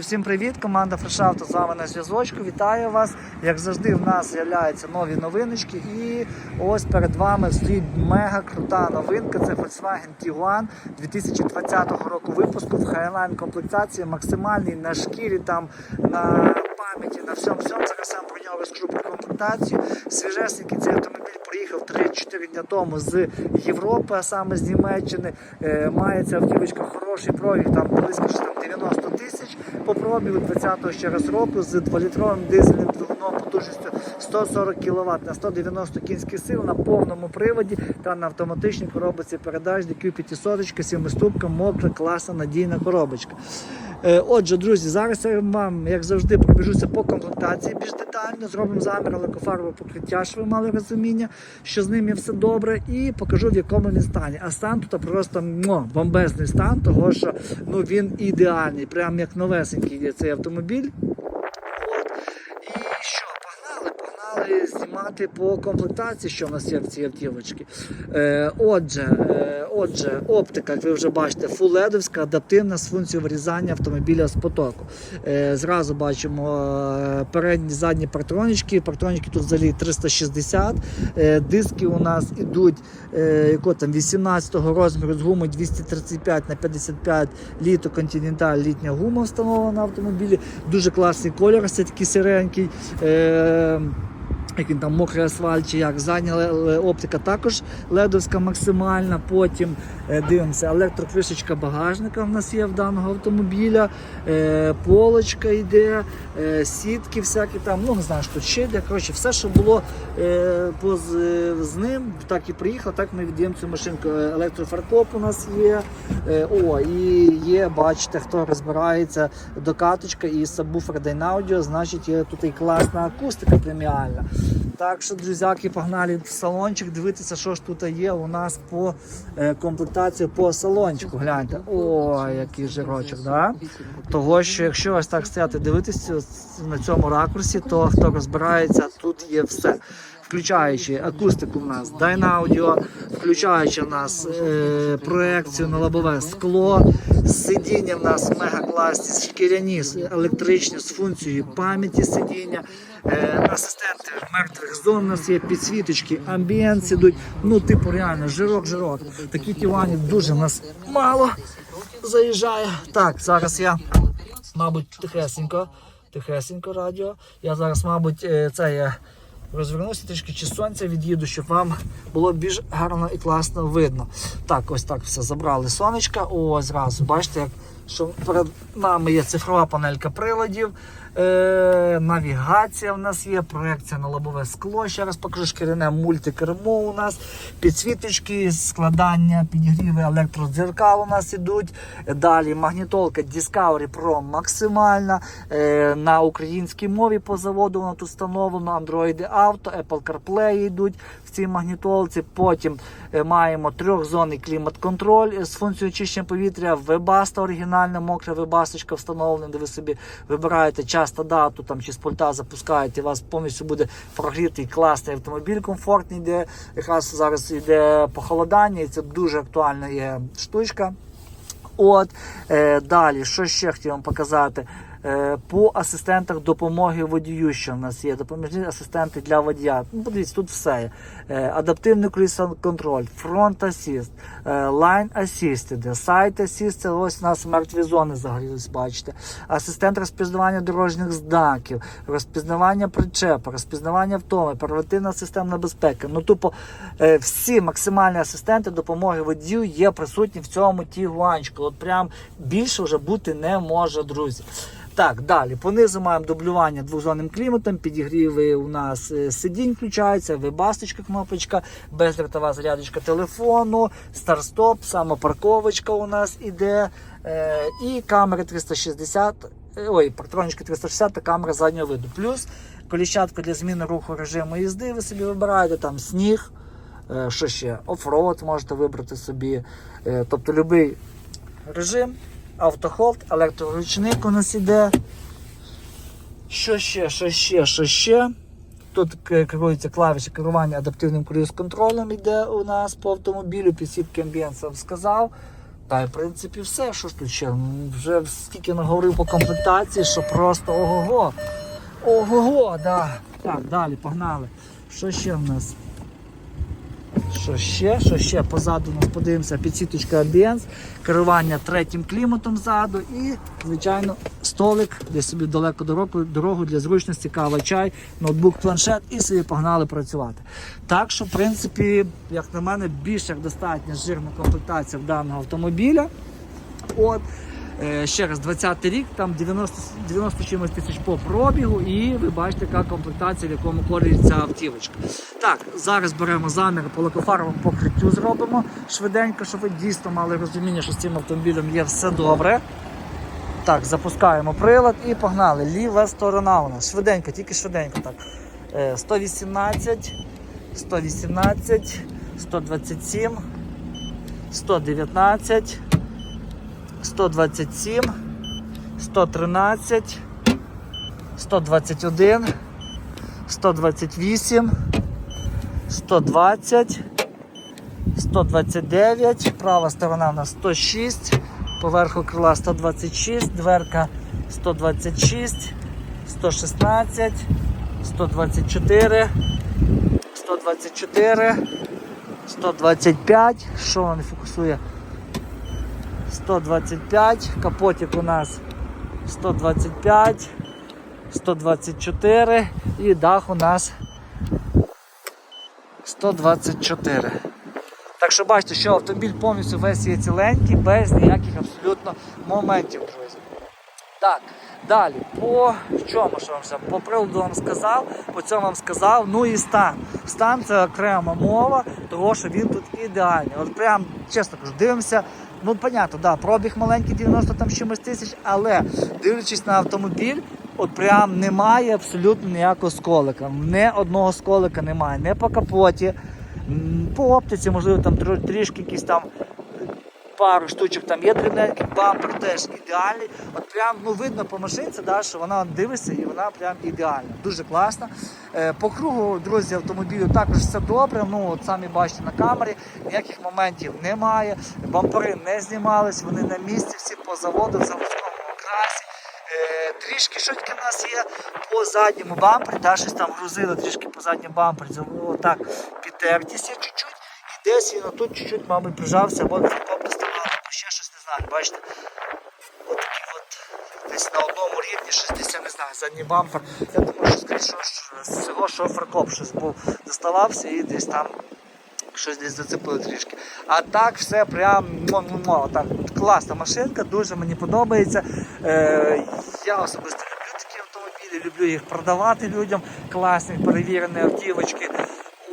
Всім привіт! Команда Фрешавто з вами на зв'язочку. Вітаю вас! Як завжди, в нас з'являються нові новиночки. І ось перед вами стоїть мега крута новинка. Це Volkswagen Tiguan 2020 року випуску в Highline комплектації, максимальний на шкірі, там на пам'яті, на всьому всьому. Зараз я вам про нього розкажу про комплектацію. Свіжесенький цей автомобіль приїхав 3-4 дня тому з Європи, а саме з Німеччини. Е, Має ця автівочка хороший пробіг, там близько що там 90 тисяч по пробігу 20-го ще раз року з 2-літровим дизельним двигуном потужністю 140 кВт на 190 кінських сил на повному приводі та на автоматичній коробці передач DQ500, 7 мокра, класна, надійна коробочка. Е, Отже, друзі, зараз я вам, як завжди, пробіжуся по комплектації більш детально. Зробимо замір лакофарбове покриття, щоб ви мали розуміння, що з ним є все добре, і покажу в якому він стані. А стан тут просто мо, бомбезний стан, того що ну, він ідеальний, прям як новесенький є цей автомобіль. От. І що, погнали знімати по комплектації, що в нас є в цій автівочці. Е, отже, е, отже, оптика, як ви вже бачите, фуледовська, адаптивна з функцією вирізання автомобіля з потоку. Е, зразу бачимо е, передні задні партронічки. Партронічки тут взагалі 360. Е, диски у нас ідуть е, там 18-го розміру з гумою 235 на 55 літо Continental літня гума встановлена на автомобілі. Дуже класний кольор, це такий сиренький. Е, як там мокрий асфальт чи як задня оптика також ледовська максимальна. Потім е, дивимося, електрокришечка багажника в нас є в даного автомобіля, е, полочка йде, е, сітки всякі там, ну не знаю, що ще йде. Коротше, все, що було поз, з ним, так і приїхав, так ми віддаємо цю машинку. Електрофаркоп у нас є. О, і є, бачите, хто розбирається, докаточка і сабвуфер Dynaaudio, значить є тут і класна акустика преміальна. Так що, друзяки, погнали в салончик, дивитися, що ж тут є у нас по е, комплектації по салончику. Гляньте, О, який жирочок, да? Того, що якщо ось так стояти дивитися на цьому ракурсі, то хто розбирається, тут є все. Включаючи акустику в нас Dynaaudio, включаючи в нас е, проекцію на лобове скло, сидіння в нас мега-класні, шкіряні, електричні з функцією пам'яті сидіння, е, асистенти мертвих зон у нас є, підсвіточки, амбієнт ідуть. Ну, типу, реально, жирок-жирок. Такі тівані дуже в нас мало заїжджає. Так, зараз я, мабуть, тихесенько, тихесенько радіо. Я зараз, мабуть, е, це я розвернуся трішки чи сонця від'їду, щоб вам було більш гарно і класно видно. Так, ось так все забрали сонечка. О, зразу бачите, як що перед нами є цифрова панелька приладів. Е, навігація в нас є, проекція на лобове скло. Ще раз покажу шкіряне мультикермо у нас, підсвіточки, складання, підігріви електродзеркал у нас ідуть. Далі магнітолка Discovery Pro максимальна. Е, на українській мові по заводу вона тут встановлено. Android Auto, Apple CarPlay йдуть в цій магнітолці. Потім е, маємо трьохзонний клімат-контроль з функцією очищення повітря. Webasto оригінальна мокра вебасточка встановлена, де ви собі вибираєте час та дату там, чи з пульта запускаєте, у вас повністю буде прогрітий класний автомобіль, комфортний, де якраз зараз йде похолодання, і це дуже актуальна є штучка. От е, далі, що ще хотів вам показати? Е, по асистентах допомоги водію, що в нас є, допоміжні асистенти для водія. Ну, подивіться, тут все. є. Е, адаптивний контроль, фронт асіст, лайн асістед, сайт асіст, ось у нас мертві зони загорілись, бачите. Асистент розпізнавання дорожніх знаків, розпізнавання причепа, розпізнавання втоми, первативна системна безпека. Ну, тупо е, всі максимальні асистенти допомоги водію є присутні в цьому тігуанчику. От прям більше вже бути не може, друзі. Так, далі. Понизу маємо дублювання двохзонним кліматом, підігріви у нас е, сидінь включаються, вибасточка, кнопочка, бездротова зарядочка телефону, старт-стоп, самопарковочка у нас іде. Е, і камери 360, е, ой, партронічка 360 та камера заднього виду. Плюс коліщатка для зміни руху режиму їзди, ви собі вибираєте там сніг, е, що ще, оффроуд можете вибрати собі. Е, тобто будь-який режим автохолд, електроручник у нас іде. Що ще, що ще, що ще? Тут керується клавіша керування адаптивним круїз контролем іде у нас по автомобілю, підсвітки амбієнт сам сказав. Та й в принципі все, що ж тут ще. Вже скільки наговорив по комплектації, що просто ого-го. Ого-го, да. Так, далі, погнали. Що ще в нас? Що ще? Що ще? Позаду у нас подивимося підсіточка Ambience, керування третім кліматом ззаду і, звичайно, столик, де собі далеко дорогу, дорогу для зручності, кава, чай, ноутбук, планшет і собі погнали працювати. Так що, в принципі, як на мене, більш як достатня жирна комплектація в даного автомобіля. От. Е, Ще раз, 20-й рік, там 90, 90 чимось тисяч по пробігу, і ви бачите, яка комплектація, в якому кольорі ця автівочка. Так, зараз беремо замір по лакофаровому покриттю зробимо швиденько, щоб ви дійсно мали розуміння, що з цим автомобілем є все добре. Так, запускаємо прилад і погнали. Ліва сторона у нас. Швиденько, тільки швиденько. так. Е, 118, 118, 127, 119. 127, 113, 121, 128, 120, 129, права сторона у нас 106, поверху крила 126, дверка 126, 116, 124, 124, 125, що не фокусує? 125, капотик у нас 125, 124 і дах у нас 124. Так що бачите, що автомобіль повністю весь є ціленький, без ніяких абсолютно моментів, друзі. Так, далі, по чому що вам ще? По приладу вам сказав, по цьому вам сказав, ну і стан. Стан це окрема мова, того що він тут ідеальний. От прям, чесно кажу, дивимося. Ну, понятно, да, пробіг маленький 90 там чимось тисяч, але дивлячись на автомобіль, от прям немає абсолютно ніякого сколика. Не одного сколика немає, не по капоті, по оптиці, можливо, там трішки якісь там пару штучок там є дрібненький, бампер теж ідеальний. От прям ну видно по машинці, да, що вона дивиться і вона прям ідеальна. Дуже класна. Е, по кругу, друзі, автомобілю також все добре. Ну от самі бачите на камері, ніяких моментів немає. Бампери не знімались, вони на місці, всі по заводу, в заводському окрасі. Е, трішки щось в нас є по задньому бампері, да, щось там грузили трішки по задньому бампері. Так, підтертість є чуть-чуть. І десь він отут чуть-чуть, мабуть, прижався, або знаю. Бачите, от от десь на одному рівні, щось десь я не знаю, задній бампер. Я думаю, що скоріше з цього шофер-коп щось був доставався і десь там щось десь зацепили трішки. А так все прям так, класна машинка, дуже мені подобається. Е, я особисто люблю такі автомобілі, люблю їх продавати людям, класні перевірені автівочки.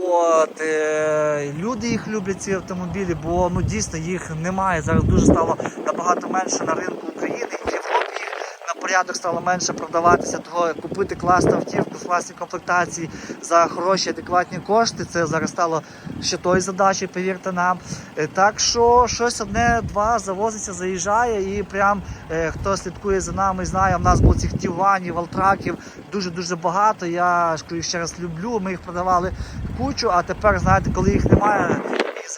От, е, люди їх люблять ці автомобілі, бо ну дійсно їх немає. Зараз дуже стало набагато менше на ринку України і в Європі їх на порядок стало менше продаватися. Того купити класну автівку в класній комплектації за хороші адекватні кошти. Це зараз стало ще тою задачею, повірте нам. Е, Так що щось одне-два завозиться, заїжджає і прям е, хто слідкує за нами, знає, в нас було цих тіванів, алтраків дуже-дуже багато. Я ж ще раз люблю. Ми їх продавали кучу, а тепер, знаєте, коли їх немає.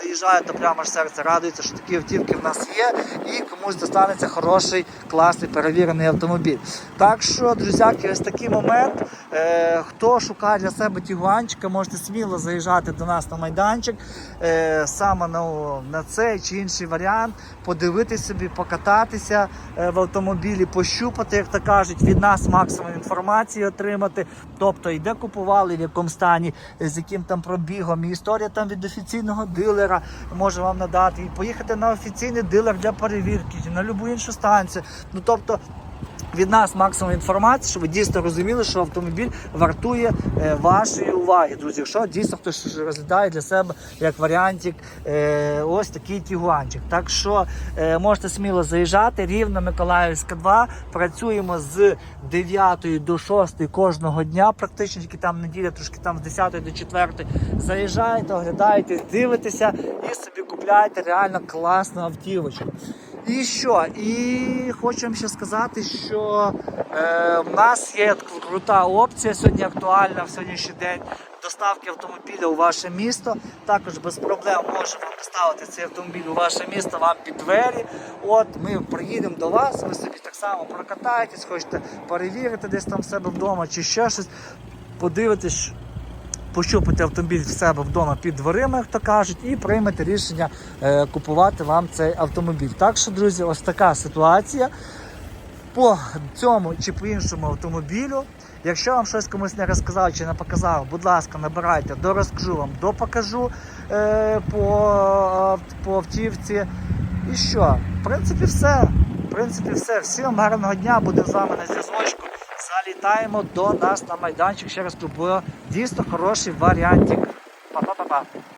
Заїжджає, то прямо аж серце радується, що такі автівки в нас є, і комусь достанеться хороший, класний, перевірений автомобіль. Так що, друзяки, ось такий момент. Е, хто шукає для себе тігуанчика, можете сміло заїжджати до нас на майданчик е, саме на, на цей чи інший варіант, подивитись собі, покататися е, в автомобілі, пощупати, як то кажуть, від нас максимум інформації отримати. Тобто, і де купували, в якому стані, з яким там пробігом, і історія там від офіційного дилера може вам надати, і поїхати на офіційний дилер для перевірки, на будь-яку іншу станцію. Ну тобто. Від нас максимум інформації, щоб ви дійсно розуміли, що автомобіль вартує е, вашої уваги, друзі. Якщо дійсно хтось розглядає для себе як варіантик е, ось такий тігуанчик. Так що е, можете сміло заїжджати. Рівно Миколаївська 2. Працюємо з 9 до 6 кожного дня, практично тільки там неділя, трошки там з 10 до 4. Заїжджаєте, оглядаєте, дивитеся і собі купляєте реально класну автівочку. І що? І хочу вам ще сказати, що е, в нас є крута опція сьогодні актуальна в сьогоднішній день. Доставки автомобіля у ваше місто. Також без проблем можемо доставити цей автомобіль у ваше місто вам під двері. От ми приїдемо до вас, ви собі так само прокатаєтесь, хочете перевірити десь там в себе вдома чи ще щось, подивитись. Пощупати автомобіль в себе вдома під дверима, як то кажуть, і приймете рішення е, купувати вам цей автомобіль. Так що, друзі, ось така ситуація по цьому чи по іншому автомобілю. Якщо вам щось комусь не розказав чи не показав, будь ласка, набирайте, дорозкажу вам, допокажу е, по, по автівці. І що? В принципі, все. В принципі, все. Всім гарного дня, будемо з вами на зв'язочку. Залітаємо до нас на майданчик. Ще раз було дійсно хороший варіантик. Па-па-па-па.